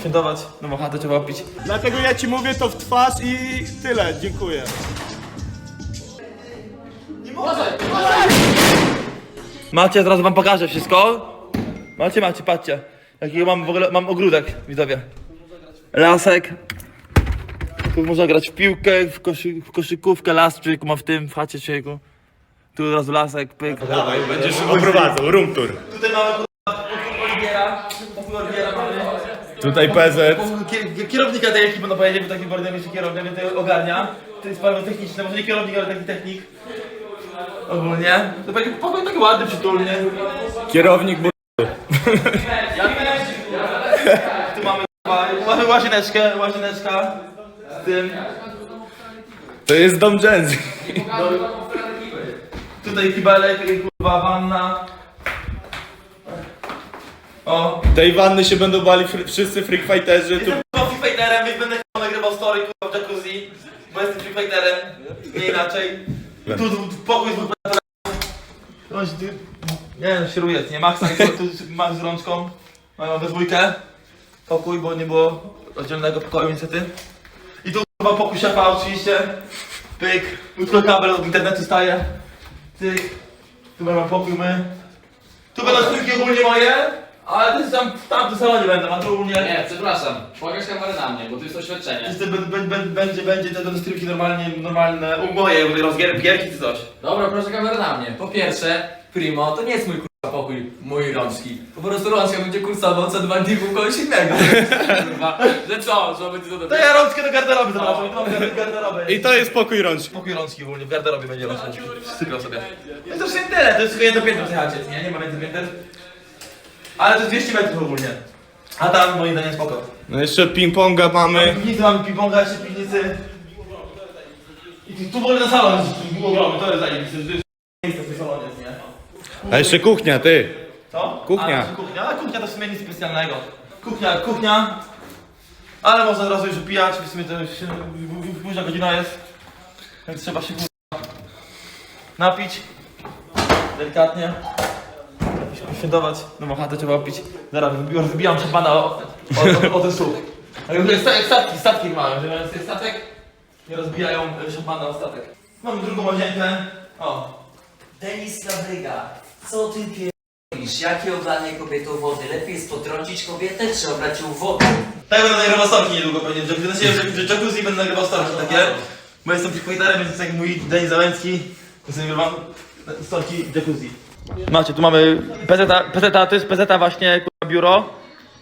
świętować, nową chatę trzeba opić. Dlatego ja ci mówię to w twarz i tyle, dziękuję. Macie, zaraz wam pokażę wszystko. Macie, macie, patrzcie. Jaki mam w ogóle, mam ogródek, widzowie. Lasek. Tu można grać w piłkę, w, koszy, w koszykówkę, las człowieku ma w tym, w chacie człowieku. Tu od razu lasek, pyk. Dawaj, będziesz oprowadzał, room tour. Tutaj mamy kurwa, pokój Oliwiera, pokój Oliwiera mamy. Tutaj PZ. Kier- Kierownika tej ekipy, no bo taki bardziej jeszcze kierownik, więc to ogarnia. To jest sprawy techniczne, może nie kierownik, ale taki technik. Ogólnie. To taki pokój taki ładny, przytulny. Kierownik bu... Tu mamy mamy łazieneczkę, łazieneczka z tym. To jest dom Gen Z. Tutaj kibelek, kurwa, wanna. O, Tej wanny się będą bali wszyscy freak fighterzy. Tu... jestem kurwa free fighterem, więc będę kurwa nagrywał story kurwa w jacuzzi, bo jestem free fighterem, nie inaczej. Tu, tu pokój z dwóch Chodź, ty... Nie no, świruje, nie? Max, tu, Max z rączką. Mamy we dwójkę. Pokój, bo nie było oddzielnego pokoju niestety. I tu chyba pokój szefa oczywiście. Pyk. Jutro kabel od internetu staje. Tyk. Tu mamy pokój my. Tu będą stryki ogólnie moje, ale to jest tam, tam w salonie będą, a tu ogólnie... Nie, przepraszam. Pokaż kamerę na mnie, bo to jest oświadczenie. Niestety bę- bę- bę- Będzie, będzie te te stryki normalnie, normalne, u moje, rozgier, gierki czy coś. Dobra, proszę kamerę na mnie. Po pierwsze, Primo, to nie jest mój kurwa pokój, mój rączki. Po prostu rączka będzie kursował co dwa dni u kogoś innego. Kurwa, że co, że będzie to To ja rączkę do garderoby zapraszam, to mam garderoby. I to jest pokój rączki. Pokój rączki ogólnie, w garderobie będzie rączka. Stykał sobie. No to w sumie tyle, to jest tylko jedno piętro w tej chacie, nie? Nie ma więcej pięter. Ale to jest 200 metrów ogólnie. A tam moim zdaniem spoko. No jeszcze ping-ponga Mamy mamy. piwnicy, mamy ping-ponga, jeszcze piwnicy. I tu, tu w ogóle na salon jest ogromny, to jest zajebiste, że to jest miejsce w tym salonie, jest, nie? A jeszcze kuchnia, ty. Co? Kuchnia. A, kuchnia, ale kuchnia to w sumie nic specjalnego. Kuchnia, kuchnia. Ale można od razu już upijać, w sumie to już się- późna godzina jest. Więc trzeba się kurwa napić. Delikatnie. Świętować. Nową chatę trzeba opić. Zaraz już wybijam szampana o, o, o, o ten słuch. Ale to jest jak statki, statki mają, że jest statek nie rozbijają e, szampana o statek. Mam drugą łazienkę. O. Denis Labryga, co ty pierdolisz? Jakie oblanie kobietą wody? Lepiej jest potrącić kobietę, czy obrać ją wodą? Tak będę nagrywał storki niedługo pewnie, że w sensie, że w jacuzzi będę nagrywał storki takie. Bo jestem freakfighterem, więc jak mój Denis Załęcki, to sobie nagrywam storki jacuzzi. Macie, tu mamy PZ, to jest PZ właśnie biuro.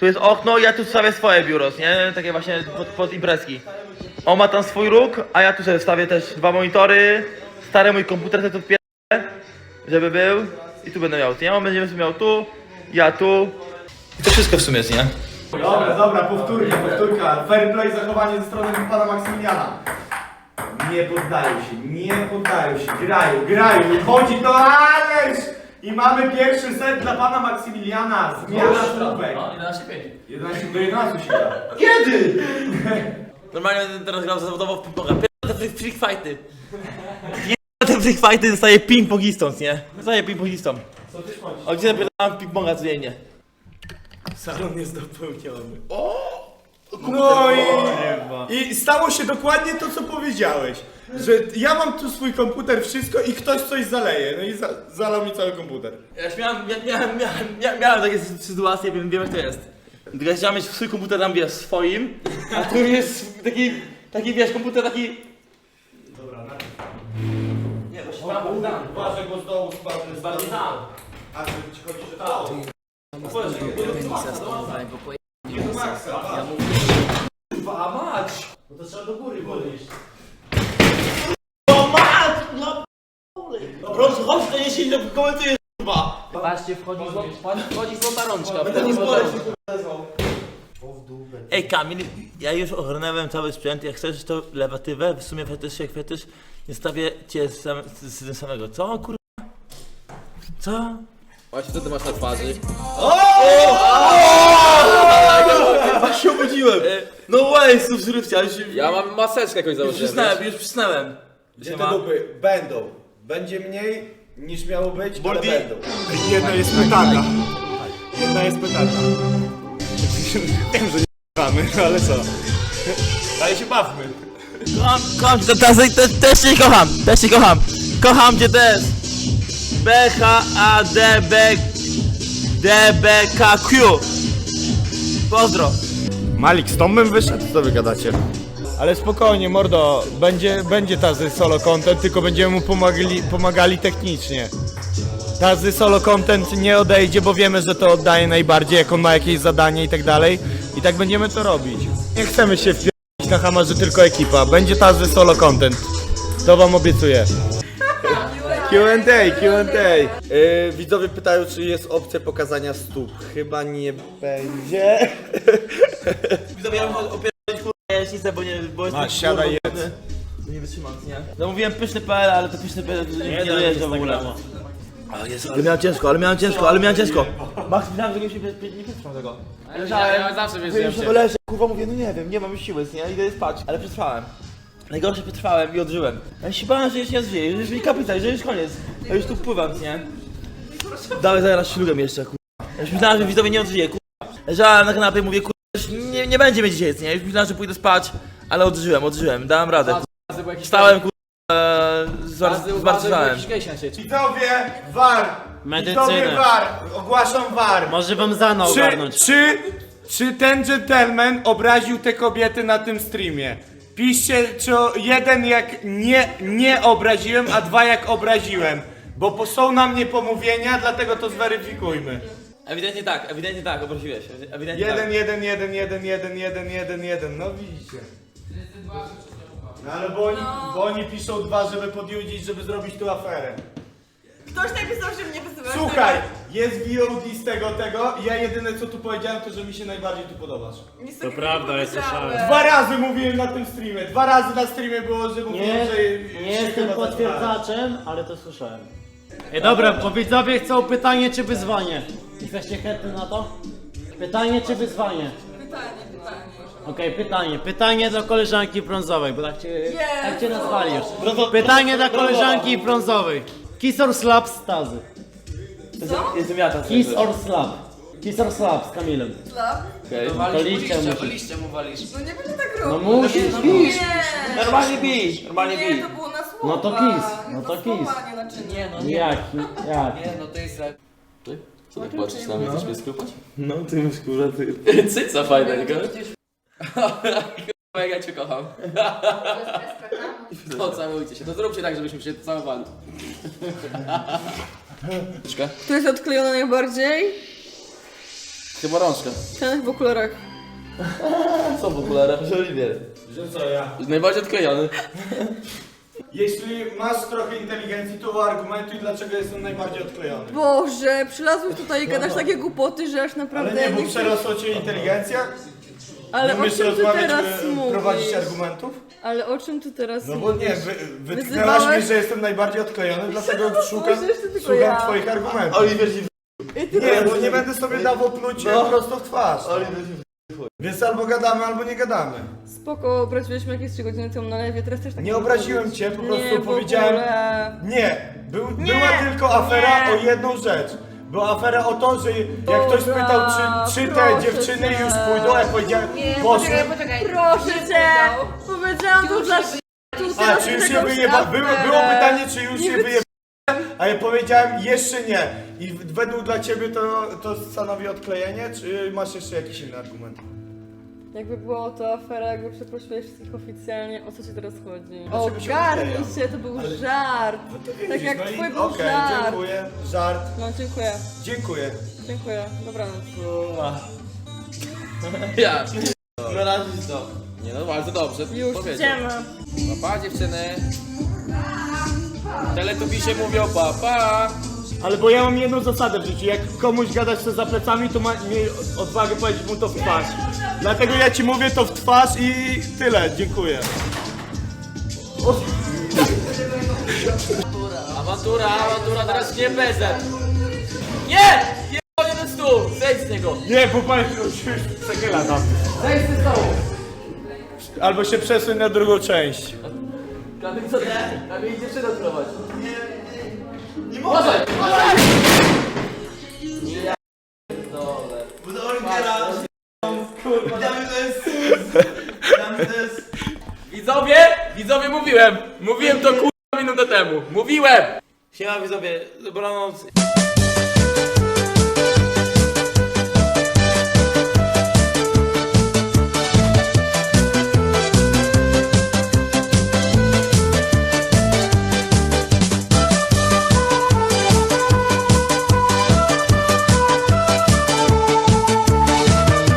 Tu jest okno i ja tu stawię swoje biuro, nie? Takie właśnie pod, pod imprezki. On ma tam swój róg, a ja tu sobie wstawię też dwa monitory, stary mój komputer tu żeby był. I tu będę miał, nie? On będzie miał tu, ja tu. I to wszystko w sumie jest, nie? Dobra, dobra, powtórka, powtórka. Fair play zachowanie ze strony pana Maksymiliana. Nie poddają się, nie poddają się, grają, grają, chodzi to Ależ! I mamy pierwszy set dla pana Maksymiliana. Zmiana słówek. No, 11,5. 11 do 11 się da. Kiedy? Normalnie będę teraz grał zawodowo w ping-ponga. Pierdolę te freak fighty. Pierdolę te freak fighty dostaję ping-pongistą, nie? Dostaję ping-pongistą. A gdzie napierdolałem ping-ponga codziennie? Salon jest dopełniony. No i, i stało się dokładnie to, co powiedziałeś. Że ja mam tu swój komputer, wszystko i ktoś coś zaleje. No i za, zalał mi cały komputer. Ja już miałem, ja, miałem, miałem, miałem, miałem takie sy- sytuacje, wiem, wiem jak to jest. Tylko ja chciałem mieć swój komputer tam, wiesz, swoim, a tu jest taki, taki, wiesz, komputer taki... Nie, właśnie tam, tam. Uważaj, bo z dołu spadł. Bardziej tam. A czy ci chodzi, że to? Kurwa, mać! No to trzeba do góry podejść. O mać! No Proszę, chodź, to się nie komentujesz, kurwa! Patrzcie, wchodzi, zło- wchodzi złota rączka. Rączka. kurwa wezwał. Ej Kamil, ja już ogarnąłem cały sprzęt, jak chcesz to lewatywę, w sumie fetysz jak fetysz, nie stawię cię z, sam, z, z tym samego. Co kurwa? Co? Właśnie co ty masz na twarzy? Ja się obudziłem! No way, subskrypcja, już, Ja mam maseczkę jakoś już założyłem. przysnąłem, już przysnąłem. Gdzie Siema. te dupy będą? Będzie mniej niż miało być, Boldi. ale będą. Jedna jest petarda. Jedna jest petarda. Wiem, że kochamy, ale co? Ale się bawmy. Kocham, kocham cię, teraz też, też cię kocham, też cię kocham. Kocham cię też. B, H, A, D, B, D, B, K, Q. Pozdro. Malik, z bym wyszedł, co wy gadacie? Ale spokojnie, mordo, będzie, będzie tazy solo content, tylko będziemy mu pomagali, pomagali technicznie. Tazy solo content nie odejdzie, bo wiemy, że to oddaje najbardziej, jak on ma jakieś zadanie i tak dalej. I tak będziemy to robić. Nie chcemy się wpierdolić na hama, że tylko ekipa. Będzie tazy solo content. To wam obiecuję. Q&A, Q&A. Yy, widzowie pytają, czy jest opcja pokazania stóp. Chyba nie będzie. Widzowie, ja muszę opierdolić kurwa jajecznicę, bo nie, bo jestem siadaj, kurwa, jedz. głodny. Nie wytrzymam, nie? Zamówiłem pyszny PL, ale to pyszny PL to nie, nie dojeżdża w ogóle. Ale jest, ale miałem ciężko, ale miałem ciężko, ale miałem ciężko. Max, myślałem, że nie, nie, nie przetrwam tego. Ja, ja zawsze wierzyłem że się. leżę, kurwa mówię, no nie wiem, nie mam już siły, nie? Idę spać, ale przetrwałem. Najgorsze przetrwałem i odżyłem. Ja się bałem, że już nie odżyję, że już mi kapitan, że już koniec. Ja już tu pływam, nie? Dawaj zaraz ślugiem jeszcze, kurwa. Ja już myślałem, że widzowie nie odżyję, kurwa. Leżałem na kanapie i mówię, kurwa, już nie, nie będzie mnie dzisiaj, nie? Już myślałem, że pójdę spać, ale odżyłem, odżyłem, dałem radę, kurwa. Wstałem, kurwa, sieci. Widzowie, war! Medycynę. Widzowie, war! Ogłaszam war! Może wam zana Czy, czy, czy ten gentleman obraził te kobiety na tym streamie? Piszcie, czy o- jeden jak nie, nie obraziłem, a dwa jak obraziłem. Bo po- są na mnie pomówienia, dlatego to zweryfikujmy. Ewidentnie tak, ewidentnie tak, obraziłeś, ewidentnie Jeden, tak. jeden, jeden, jeden, jeden, jeden, jeden, jeden, no widzicie. No ale bo oni, bo oni piszą dwa, żeby podjudzić, żeby zrobić tu aferę. Ktoś napisał, że mnie wyzywa. Słuchaj, jest VOD z tego, tego i ja jedyne co tu powiedziałem, to że mi się najbardziej tu podobasz. To prawda, ja słyszałem. Dwa razy mówiłem na tym streamie, dwa razy na streamie było, że mówiłem, Nie, że nie się jestem chyba potwierdzaczem, ale to słyszałem. Ej, dobra, bo widzowie chcą pytanie czy wyzwanie. Jesteście chętni na to? Pytanie czy wyzwanie? Pytanie, pytanie. Okej, pytanie. Pytanie do koleżanki brązowej, bo tak cię, tak cię nazwali już. Pytanie dla koleżanki brązowej. Kiss or slap Stazy. Ja teraz. Kiss or slap. Kiss or slap z Kamilem. Slap? Okej. To musisz. liście mu walisz. No nie będę tak No robić. musisz, no nie. Normalnie bij, normalnie Nie, bij. to było na słowa. No to kiss, no Na to słowa, kiss. nie na czyny. Nie no, nie. Jak? Jak? Nie no, to jest rap. Co tak patrzysz na mnie, chcesz mnie skrupać? No ty już kurwa, ty. Cyca fajna, nie Jak ja cię kocham. To całujcie się. To zróbcie tak, żebyśmy się całowali. Kto jest odklejony najbardziej? Chyba rączka. Ten w okularach. Co w? Że Oliwier. Że co ja? Najbardziej odklejony. Jeśli masz trochę inteligencji, to uargumentuj, dlaczego jestem najbardziej odklejony. Boże, przylazłeś tutaj i gadasz takie głupoty, że aż Ale naprawdę nie, bo przerosła cię inteligencja? Ale o umiesz czym ty rozmawiać, teraz e, prowadzić mówisz? argumentów? Ale o czym ty teraz No bo mówisz? nie, wy, wytknęłaś Wyzywałeś- mnie, że jestem najbardziej odklejony, dlatego szukam, tylko szukam ja. twoich argumentów. Oliwier ci I ty Nie, bo nie będę sobie dawał pluć No. prosto w twarz. Więc albo gadamy, albo nie gadamy. Spoko, obraziłeś mnie jakieś 3 godziny temu na lewie, teraz też tak Nie obraziłem cię, po prostu nie, w powiedziałem... ogóle. Nie, był, Nie, była tylko afera nie. o jedną rzecz. Była afera o to, że jak ktoś Dobra, pytał, czy, czy te proszę dziewczyny cię. już pójdą, jak powiedziałem, poszły. Proszę cię! Powiedziałam to dla tu A, teraz czy już się jakąś wyjeba... Było, było pytanie, czy już Nie się wyjeba... A ja powiedziałem, jeszcze nie. I według dla ciebie to, to stanowi odklejenie, czy masz jeszcze jakiś inny argument? Jakby było to afera, jakby przeprosiłeś wszystkich oficjalnie, o co ci teraz chodzi? Dlaczego się Ogarnij odkleja? się, to był żart! tak Widzisz, jak no i twój był Okej, żart! dziękuję, żart, No dziękuję, dziękuję. dziękuję, dobranoc. Ja. Na razie to. Nie no, bardzo dobrze. Już powiedział. idziemy. Pa, dziewczyny. Teletubisie mówią pa, pa. Ale bo ja mam jedną zasadę w życiu, jak komuś gadasz co za plecami, to ma, miej odwagę powiedzieć mu to w twarz. Dlatego ja ci mówię to w twarz i tyle, dziękuję. Awantura, awantura, teraz nie bezet. Nie! Nie ten stół! Zejdź z niego! Nie, bo pan już przechyla tam. Zejdź z stołu! Albo się przesuń na drugą część. Kamil, co nie? Kamil, dziewczynę odprowadź. Nie mogę! Bo do Oliwiera. Kurwa, mnie to jest... Dla mnie to jest... Widzowie, widzowie mówiłem, mówiłem to kurwa minutę temu, mówiłem! Siema widzowie, dobranoc.